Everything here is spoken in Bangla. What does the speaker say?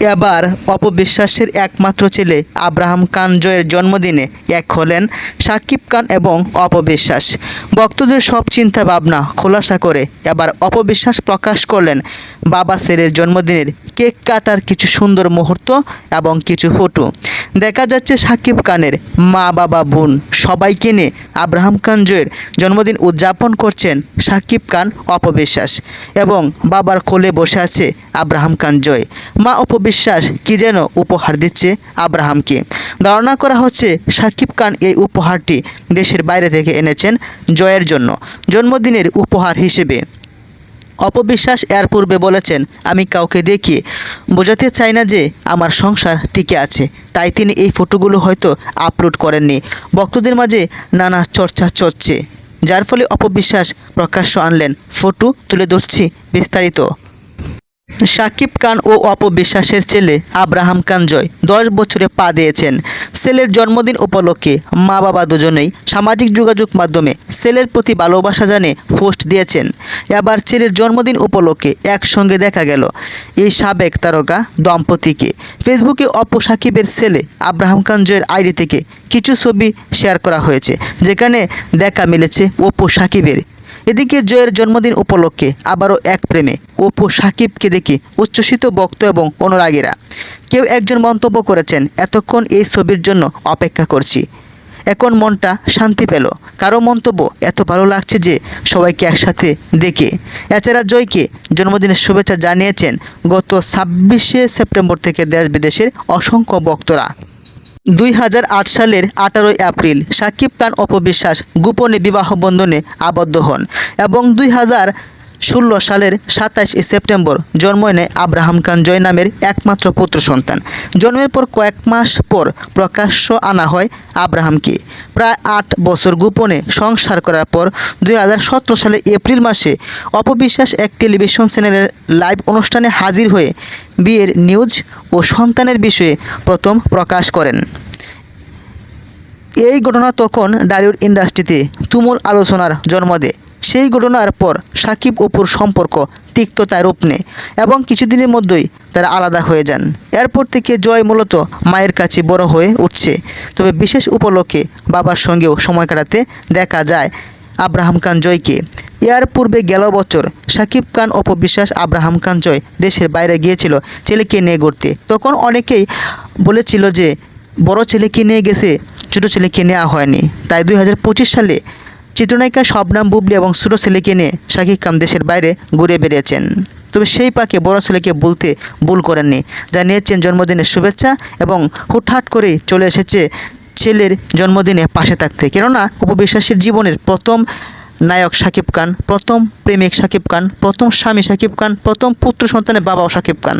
এবার অপবিশ্বাসের একমাত্র ছেলে আব্রাহাম খান জয়ের জন্মদিনে এক হলেন সাকিব খান এবং অপবিশ্বাস। ভক্তদের সব চিন্তা ভাবনা খোলাসা করে এবার অপবিশ্বাস প্রকাশ করলেন বাবা ছেলের জন্মদিনের কেক কাটার কিছু সুন্দর মুহূর্ত এবং কিছু ফটো। দেখা যাচ্ছে সাকিব খানের মা, বাবা, বোন সবাইকে নিয়ে আব্রাহাম খান জয়ের জন্মদিন উদযাপন করছেন সাকিব খান অপবিশ্বাস এবং বাবার কোলে বসে আছে আব্রাহাম খান জয়। মা অপবিশ্বাস কি যেন উপহার দিচ্ছে আব্রাহামকে। ধারণা করা হচ্ছে সাকিব খান এই উপহারটি দেশের বাইরে থেকে এনেছেন জয়ের জন্য, জন্মদিনের উপহার হিসেবে। অপবিশ্বাস এর পূর্বে বলেছেন, আমি কাউকে দেখি। বোঝাতে চাই না যে আমার সংসার টিকে আছে। তাই তিনি এই ফটোগুলো হয়তো আপলোড করেননি। ভক্তদের মাঝে নানা চর্চা চলছে, যার ফলে অপবিশ্বাস প্রকাশ্য আনলেন। ফটো তুলে ধরছি বিস্তারিত। সাকিব খান ও অপবিশ্বাসের ছেলে আব্রাহাম খান জয় দশ বছরে পা দিয়েছেন। ছেলের জন্মদিন উপলক্ষে মা বাবা দুজনেই সামাজিক যোগাযোগ মাধ্যমে ছেলের প্রতি ভালোবাসা জানে পোস্ট দিয়েছেন। এবার ছেলের জন্মদিন উপলক্ষে একসঙ্গে দেখা গেল এই সাবেক তারকা দম্পতিকে। ফেসবুকে অপু সাকিবের ছেলে আব্রাহাম খান জয়ের আইডি থেকে কিছু ছবি শেয়ার করা হয়েছে, যেখানে দেখা মিলেছে অপু সাকিবের। এদিকে জয়ের জন্মদিন উপলক্ষে আবারও এক প্রেমে অপু সাকিবকে দেখে উচ্ছ্বসিত ভক্ত এবং অনুরাগীরা। কেউ একজন মন্তব্য করেছেন, এতক্ষণ এই ছবির জন্য অপেক্ষা করছি। এখন মনটা শান্তি পেল। কারও মন্তব্য এত ভালো লাগছে যে সবাইকে একসাথে দেখে। এছাড়া জয়কে জন্মদিনের শুভেচ্ছা জানিয়েছেন গত ছাব্বিশে সেপ্টেম্বর থেকে দেশ বিদেশের অসংখ্য ভক্তরা। দুই হাজার আট সালের আঠারোই এপ্রিল সাকিব খান অপবিশ্বাস গোপনে বিবাহ বন্ধনে আবদ্ধ হন এবং দুই ষোলো সালের সাতাশ সেপ্টেম্বর জন্ম নেয় আব্রাহাম খান জয় নামের একমাত্র পুত্র সন্তান। জন্মের পর কয়েক মাস পর প্রকাশ্য আনা হয় আব্রাহামকে। প্রায় আট বছর গোপনে সংসার করার পর দুই হাজার সালে এপ্রিল মাসে অপবিশ্বাস এক টেলিভিশন চ্যানেলের লাইভ অনুষ্ঠানে হাজির হয়ে বিয়ের নিউজ ও সন্তানের বিষয়ে প্রথম প্রকাশ করেন। এই ঘটনা তখন ডালিউড ইন্ডাস্ট্রিতে তুমুল আলোচনার জন্ম দেয়। সেই ঘটনার পর সাকিব অপুর সম্পর্ক তিক্ততায় রূপ নেয় এবং কিছুদিনের মধ্যেই তারা আলাদা হয়ে যান। এরপর থেকে জয় মূলত মায়ের কাছে বড় হয়ে উঠছে। তবে বিশেষ উপলক্ষে বাবার সঙ্গেও সময় কাটাতে দেখা যায় আব্রাহাম খান জয়কে। এর পূর্বে গেল বছর সাকিব খান অপবিশ্বাস আব্রাহাম খান জয় দেশের বাইরে গিয়েছিল ছেলেকে নিয়ে ঘুরতে। তখন অনেকেই বলেছিল যে, বড় ছেলেকে নিয়ে গেছে ছোটো ছেলেকে নেওয়া হয়নি। তাই দুই হাজার পঁচিশ সালে চিত্রনায়িকা শবনাম বুবলি এবং ছোটো ছেলেকে নিয়ে শাকিব খান দেশের বাইরে ঘুরে বেরিয়েছেন তবে সেই পাকে বড় ছেলেকে বলতে ভুল করেননি। যা নিয়েছেন জন্মদিনের শুভেচ্ছা এবং হুটহাট করেই চলে এসেছে ছেলের জন্মদিনে পাশে থাকতে। কেননা, উপবিশ্বাসের জীবনের প্রথম নায়ক শাকিব খান, প্রথম প্রেমিক শাকিব খান, প্রথম স্বামী শাকিব খান, প্রথম পুত্র সন্তানের বাবাও শাকিব খান।